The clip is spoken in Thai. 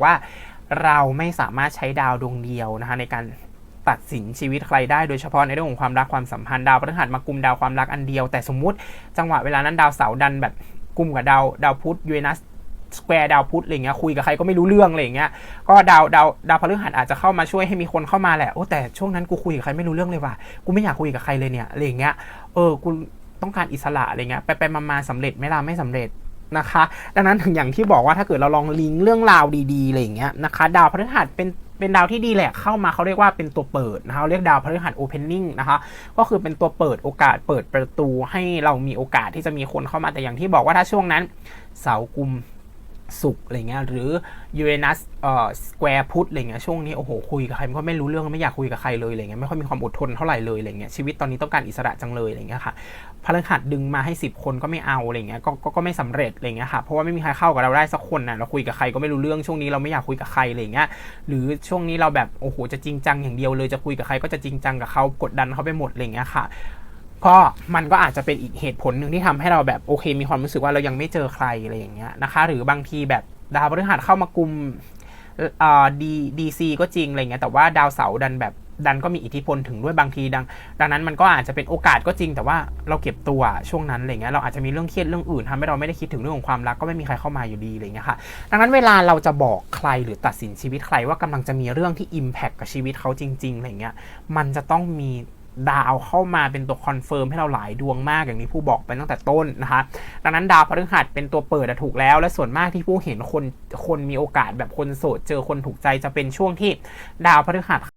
บอกว่า เราไม่สามารถใช้ดาวดวงเดียวนะคะในการตัดสินชีวิตใครได้โดยเฉพาะในเรื่องของความรักความสัมพันธ์ดาวพฤหัสมากุมดาวความรักอันเดียว แต่สมมุติจังหวะเวลานั้นดาวเสาร์ดันแบบกุมกับดาวดาวพุธยูเรนัสสแควร์ดาวพุธอะไรเงี้ยคุยกับใครก็ไม่รู้เรื่องอะไรเงี้ยก็ดาวดาวดาวพฤหัสอาจจะเข้ามาช่วยให้มีคนเข้ามาแหละโอ้แต่ช่วงนั้นกูคุยกับใครไม่รู้เรื่องเลยว่ะกูไม่อยากคุยกับใครเลยเนี่ยอะไรเงี้ยเออกูต้องการอิสระอะไรเงี้ยไปไปมามาสำเร็จไหม่ล่ะไม่สำเร็จ นะคะ ดังนั้นถึงอย่างที่บอกว่าถ้าเกิดเราลองลิงก์เรื่องราวดีๆอะไรอย่างเงี้ยนะคะ ดาวพฤหัสเป็นเป็นดาวที่ดีแหละเข้ามาเขาเรียกว่าเป็นตัวเปิดนะคะเขาเรียกดาวพฤหัสโอเพนนิ่งนะคะ ก็คือเป็นตัวเปิดโอกาสเปิดประตูให้เรามีโอกาสที่จะมีคนเข้ามาแต่อย่างที่บอกว่าถ้าช่วงนั้น เสาร์กุม สุกร์อะไรเงี้ยหรือยูเรนัสเอ่อสแควร์พุธอะไรเงี้ยช่วงนี้โอ้โหคุยกับใครมันก็ไม่รู้เรื่องไม่อยากคุยกับใครเลยอะไรเงี้ยไม่ค่อยมีความอดทนเท่าไหร่เลยอะไรเงี้ยชีวิตตอนนี้ต้องการอิสระจังเลยอะไรเงี้ยค่ะพฤหัสดึงมาให้ 10 คนก็ไม่เอาอะไรเงี้ยก็ก็ก็ไม่สำเร็จอะไรเงี้ยค่ะเพราะว่าไม่มีใครเข้ากับเราได้สักคนนะเราคุยกับใครก็ไม่รู้เรื่องช่วงนี้เราไม่อยากคุยกับใครอะไรเงี้ยหรือช่วงนี้เราแบบโอ้โหจะจริงจังอย่างเดียวเลยจะคุยกับใครก็จะจริงจังกับเขากดดันเขาไปหมดอะไรเงี้ยค่ะ ก็มันก็อาจจะเป็นอีกเหตุผลหนึ่งที่ทำให้เราแบบโอเค มีความรู้สึกว่าเรายังไม่เจอใครอะไรอย่างเงี้ยนะคะ หรือบางทีแบบดาวพฤหัสเข้ามากลุ่มเอ่อดีดีซีก็จริงอะไรเงี้ยแต่ว่าดาวเสาร์ดันแบบดันก็มีอิทธิพลถึงด้วยบางทีดัง ดังนั้นมันก็อาจจะเป็นโอกาสก็จริง แต่ว่าเราเก็บตัวช่วงนั้นอะไรเงี้ยเราอาจจะมีเรื่องเครียดเรื่องอื่นทำให้เราไม่ได้คิดถึงเรื่องของความรักก็ไม่มีใครเข้ามาอยู่ดีอะไรเงี้ยค่ะดังนั้นเวลาเราจะบอกใครหรือตัดสินชีวิตใครว่ากำลังจะมีเรื่องที่ Impact กับชีวิตเขาจริงๆอะไรเงี้ยมันจะต้องมี ดาวเข้ามาเป็นตัวคอนเฟิร์มให้เราหลายดวงมากอย่างนี้ผู้บอกไปตั้งแต่ต้นนะคะดังนั้นดาวพฤหัสเป็นตัวเปิดถูกแล้ว และส่วนมากที่ผู้เห็นคนคนมีโอกาสแบบคนโสดเจอคนถูกใจจะเป็นช่วงที่ดาวพฤหัส